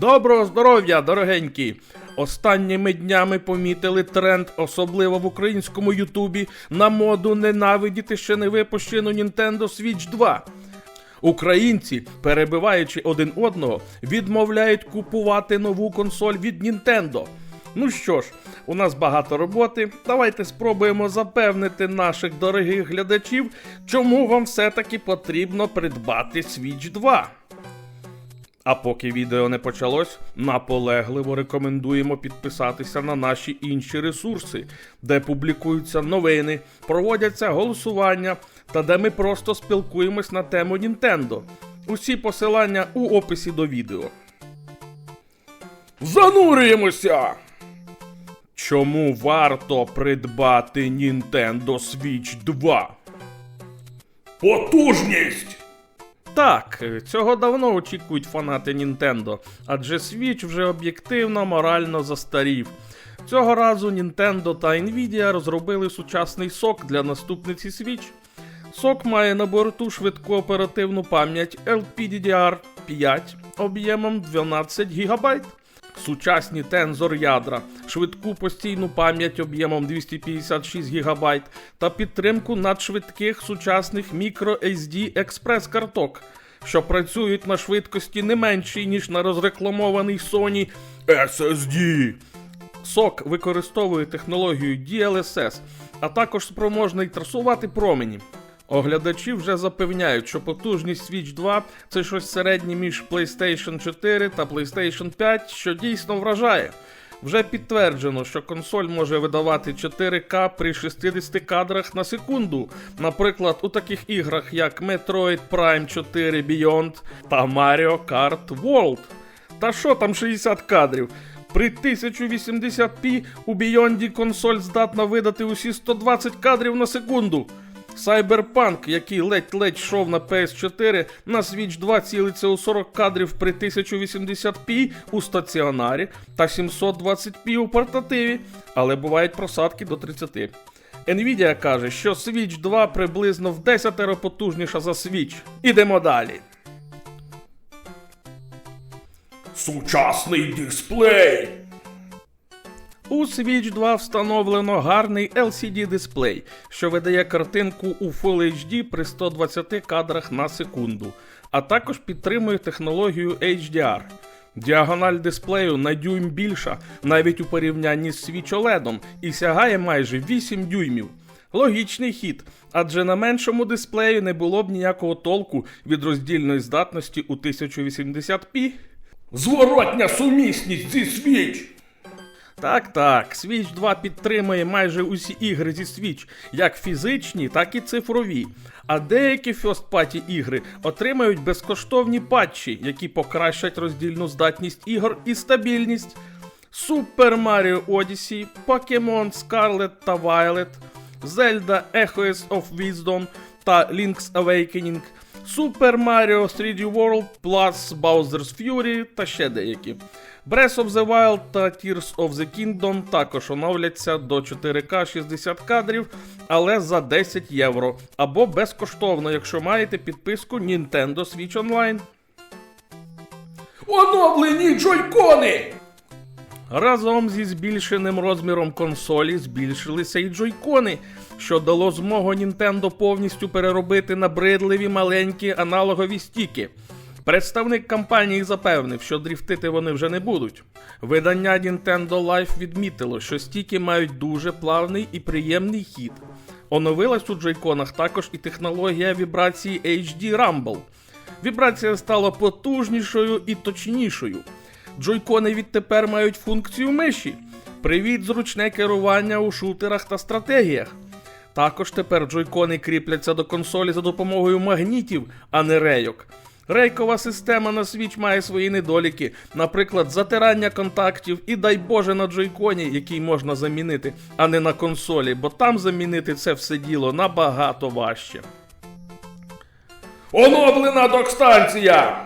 Доброго здоров'я, дорогенькі! Останніми днями помітили тренд, особливо в українському Ютубі, на моду ненавидіти ще не випущену Nintendo Switch 2. Українці, перебиваючи один одного, відмовляють купувати нову консоль від Nintendo. Ну що ж, у нас багато роботи. Давайте спробуємо запевнити наших дорогих глядачів, чому вам все-таки потрібно придбати Switch 2. А поки відео не почалось, наполегливо рекомендуємо підписатися на наші інші ресурси, де публікуються новини, проводяться голосування та де ми просто спілкуємось на тему Nintendo. Усі посилання у описі до відео. Занурюємося! Чому варто придбати Nintendo Switch 2? Потужність! Так, цього давно очікують фанати Нінтендо, адже Switch вже об'єктивно морально застарів. Цього разу Nintendo та Nvidia розробили сучасний сок для наступниці Switch. Сок має на борту швидку оперативну пам'ять LPDDR5 об'ємом 12 ГБ, сучасні тензор ядра, швидку постійну пам'ять об'ємом 256 ГБ та підтримку надшвидких сучасних microSD експрес карток, що працюють на швидкості не меншій, ніж на розрекламований Sony SSD. Сок використовує технологію DLSS, а також спроможний трасувати промені. Оглядачі вже запевняють, що потужність Switch 2 це щось середнє між PlayStation 4 та PlayStation 5, що дійсно вражає. Вже підтверджено, що консоль може видавати 4К при 60 кадрах на секунду, наприклад, у таких іграх як Metroid Prime 4 Beyond та Mario Kart World. Та що там 60 кадрів? При 1080p у Beyond консоль здатна видати усі 120 кадрів на секунду. Cyberpunk, який ледь-ледь йшов на PS4, на Switch 2 цілиться у 40 кадрів при 1080p у стаціонарі та 720p у портативі, але бувають просадки до 30. Nvidia каже, що Switch 2 приблизно в 10 потужніша за Switch. Ідемо далі. Сучасний дисплей. У Switch 2 встановлено гарний LCD-дисплей, що видає картинку у Full HD при 120 кадрах на секунду, а також підтримує технологію HDR. Діагональ дисплею на дюйм більша, навіть у порівнянні з Switch OLED, і сягає майже 8 дюймів. Логічний хід, адже на меншому дисплеї не було б ніякого толку від роздільної здатності у 1080p. Зворотня сумісність зі Switch! Так, так, Switch 2 підтримує майже усі ігри зі Switch, як фізичні, так і цифрові. А деякі Party ігри отримають безкоштовні патчі, які покращать роздільну здатність ігор і стабільність. Super Mario Odyssey, Pokemon Scarlet та Violet, Zelda Echoes of Wisdom та Link's Awakening, Super Mario 3D World Plus Bowser's Fury та ще деякі. Breath of the Wild та Tears of the Kingdom також оновляться до 4К 60 кадрів, але за 10 євро. Або безкоштовно, якщо маєте підписку Nintendo Switch Online. Оновлені джойкони! Разом зі збільшеним розміром консолі збільшилися й джойкони, що дало змогу Nintendo повністю переробити набридливі маленькі аналогові стіки. Представник компанії запевнив, що дріфтити вони вже не будуть. Видання Nintendo Life відмітило, що стіки мають дуже плавний і приємний хід. Оновилась у джойконах також і технологія вібрації HD Rumble. Вібрація стала потужнішою і точнішою. Джойкони відтепер мають функцію миші. Привіт, зручне керування у шутерах та стратегіях. Також тепер джойкони кріпляться до консолі за допомогою магнітів, а не рейок. Рейкова система на Switch має свої недоліки, наприклад, затирання контактів і дай Боже на джойконі, який можна замінити, а не на консолі, бо там замінити це все діло набагато важче. Оновлена док-станція!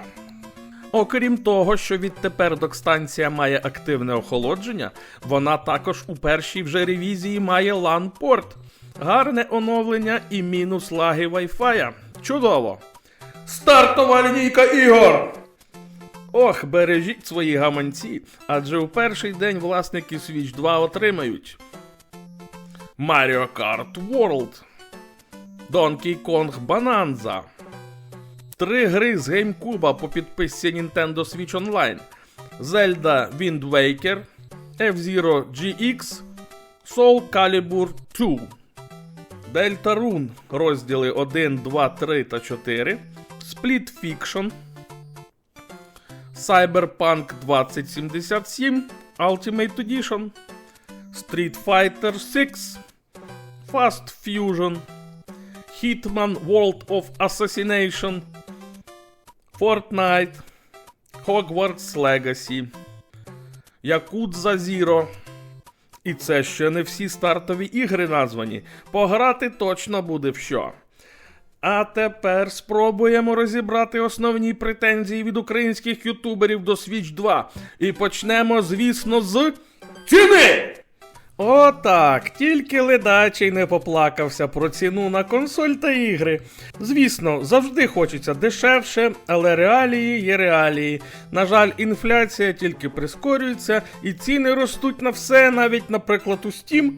Окрім того, що відтепер док-станція має активне охолодження, вона також у першій вже ревізії має LAN-порт. Гарне оновлення і мінус лаги Wi-Fi. Чудово! Стартова лінійка ігор! Ох, бережіть свої гаманці, адже у перший день власники Switch 2 отримають Mario Kart World, Donkey Kong Bonanza, три гри з GameCube по підписці Nintendo Switch Online, Zelda Wind Waker, F-Zero GX, Soul Calibur 2. Deltarune розділи 1, 2, 3 та 4, Split Fiction, Cyberpunk 2077 Ultimate Edition, Street Fighter 6, Fast Fusion, Hitman World of Assassination, Fortnite, Hogwarts Legacy, Yakuza Zero. І це ще не всі стартові ігри названі. Пограти точно буде в що. А тепер спробуємо розібрати основні претензії від українських ютуберів до Switch 2. І почнемо, звісно, з ціни! Отак, тільки ледачий не поплакався про ціну на консоль та ігри. Звісно, завжди хочеться дешевше, але реалії є реалії. На жаль, інфляція тільки прискорюється, і ціни ростуть на все, навіть, наприклад, у Steam.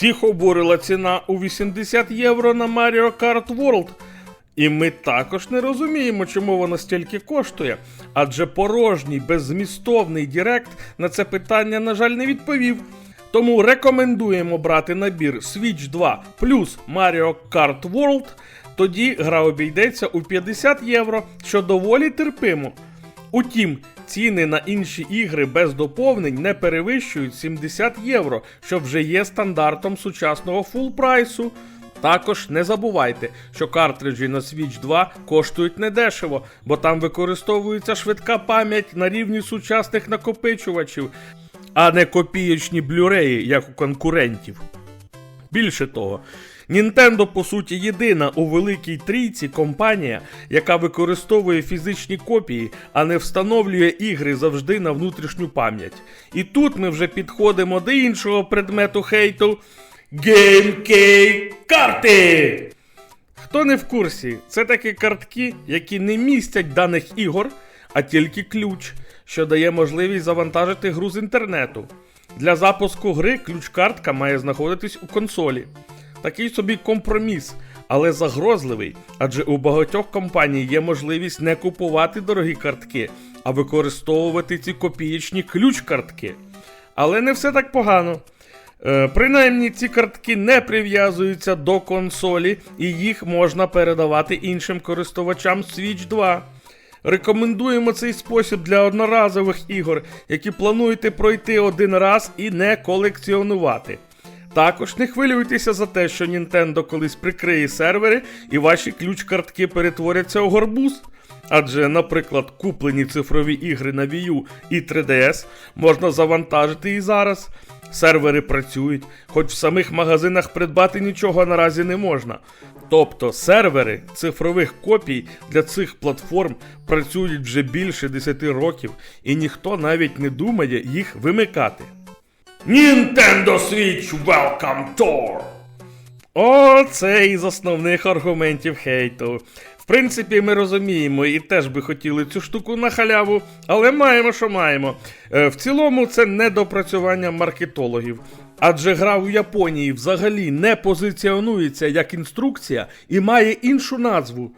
Всіх обурила ціна у 80 євро на Mario Kart World. І ми також не розуміємо, чому воно стільки коштує. Адже порожній, беззмістовний Дірект на це питання, на жаль, не відповів. Тому рекомендуємо брати набір Switch 2 плюс Mario Kart World. Тоді гра обійдеться у 50 євро, що доволі терпимо. Утім, ціни на інші ігри без доповнень не перевищують 70 євро, що вже є стандартом сучасного фулл-прайсу. Також не забувайте, що картриджі на Switch 2 коштують недешево, бо там використовується швидка пам'ять на рівні сучасних накопичувачів, а не копієчні блюреї, як у конкурентів. Більше того, Nintendo, по суті, єдина у великій трійці компанія, яка використовує фізичні копії, а не встановлює ігри завжди на внутрішню пам'ять. І тут ми вже підходимо до іншого предмету хейту GameKey карти. Хто не в курсі, це такі картки, які не містять даних ігор, а тільки ключ, що дає можливість завантажити гру з інтернету. Для запуску гри ключ-картка має знаходитись у консолі. Такий собі компроміс, але загрозливий, адже у багатьох компаній є можливість не купувати дорогі картки, а використовувати ці копієчні ключ-картки. Але не все так погано. Е, принаймні ці картки не прив'язуються до консолі, і їх можна передавати іншим користувачам Switch 2. Рекомендуємо цей спосіб для одноразових ігор, які плануєте пройти один раз і не колекціонувати. Також не хвилюйтеся за те, що Nintendo колись прикриє сервери і ваші ключ-картки перетворяться у горбуз. Адже, наприклад, куплені цифрові ігри на Wii U і 3DS можна завантажити і зараз. Сервери працюють, хоч в самих магазинах придбати нічого наразі не можна. Тобто сервери цифрових копій для цих платформ працюють вже більше 10 років, і ніхто навіть не думає їх вимикати. Nintendo Switch Welcome Tour! О, це із основних аргументів хейту. В принципі, ми розуміємо і теж би хотіли цю штуку на халяву, але маємо, що маємо. Е, В цілому, це недопрацювання маркетологів. Адже гра в Японії взагалі не позиціонується як інструкція і має іншу назву.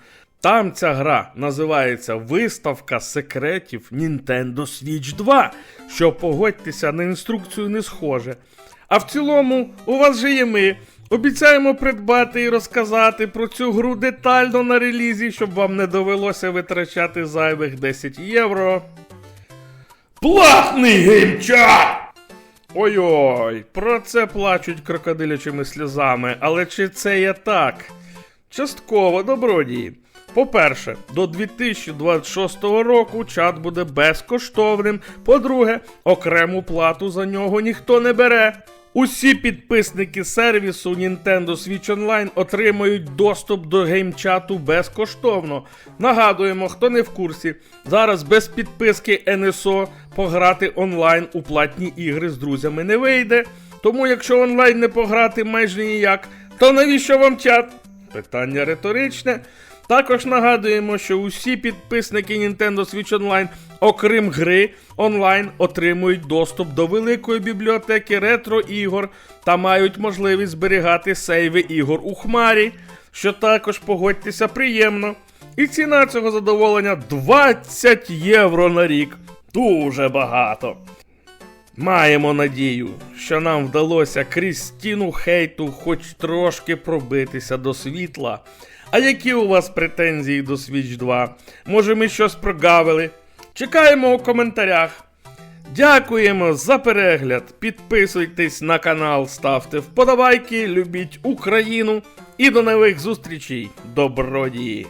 Там ця гра називається Виставка секретів Nintendo Switch 2, що погодьтеся на інструкцію не схоже. А в цілому, у вас же є ми. Обіцяємо придбати і розказати про цю гру детально на релізі, щоб вам не довелося витрачати зайвих 10 євро. Платний геймчат! Ой-ой, про це плачуть крокодилячими сльозами, але чи це є так? Частково добродії. По-перше, до 2026 року чат буде безкоштовним. По-друге, окрему плату за нього ніхто не бере. Усі підписники сервісу Nintendo Switch Online отримають доступ до геймчату безкоштовно. Нагадуємо, хто не в курсі, зараз без підписки NSO пограти онлайн у платні ігри з друзями не вийде. Тому, якщо онлайн не пограти майже ніяк, то навіщо вам чат? Питання риторичне. Також нагадуємо, що усі підписники Nintendo Switch Online, окрім гри онлайн, отримують доступ до великої бібліотеки ретро-ігор та мають можливість зберігати сейви ігор у хмарі, що також погодьтеся приємно. І ціна цього задоволення 20 євро на рік. Дуже багато. Маємо надію, що нам вдалося крізь стіну хейту хоч трошки пробитися до світла. А які у вас претензії до Switch 2? Може ми щось прогавили? Чекаємо у коментарях. Дякуємо за перегляд. Підписуйтесь на канал, ставте вподобайки, любіть Україну і до нових зустрічей, добродії!